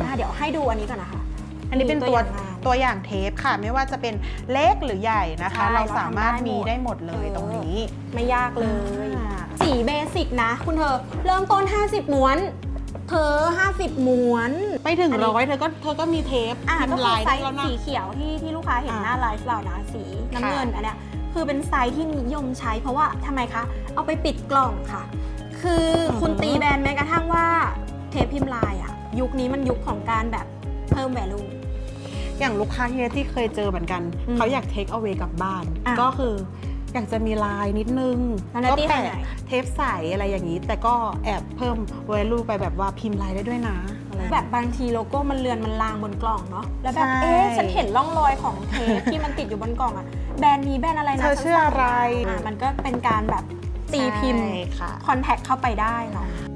นะคะเดี๋ยวให้ดูอันนี้ก่อนนะคะ อันนี้เป็นตัวมีอย่างงามตัวอย่างเทปค่ะ ไม่ว่าจะเป็นเล็กหรือใหญ่นะคะ ใช่เราสามารถเราทำได้หมดมีได้หมดเลยเออตรงนี้ไม่ยากเลย อ่าสีเบสิกนะ คุณเธอ เริ่มต้น 50ม้วน เธอ 50ม้วน ไปถึงอันนี้ ร้อยเธอก็เธอก็มีเทปอะพิมก็พ์คือลายไซได้ส์แล้วนะ สีเขียวที่ที่ลูกค้าเห็นอ่าหน้าไลฟ์เรานะสีน้ำเงินอันเนี้ยคือเป็นไซส์ที่นิยมใช้เพราะว่าทำไมคะ เอาไปปิดกล่องค่ะ คือออคุณตีแบรนด์แม้กระทั่งว่าเทปพิมพ์ลายอะ ยุคนี้มันยุคของการแบบเพิ่ม value อย่างลูกค้าที่ที่เคยเจอเหมือนกัน อืมเขาอยากเทคเอา a y กลับบ้าน อะก็คืออยากจะมีลายนิดนึงแล้วนาก็ตี้แปะทำไงเทปใสอะไรอย่างนี้ แต่ก็แอบเพิ่ม value ไปแบบว่าพิมพ์ลายได้ด้วยนะอะไร แบบบางทีโลโก้มันเลือนมันลางบนกล่องเนาะแล้วแบบใช่ เอ๊ะฉันเห็นร่องรอยของเทปที่มันติดอยู่บนกล่องอะแบรนด์นี้แบรนด์อะไรนะเธอชื่ออะไรอะมันก็เป็นการแบบตีพิมพ์ใช่ค่ะ คอนแทคเข้าไปได้เนาะอ่า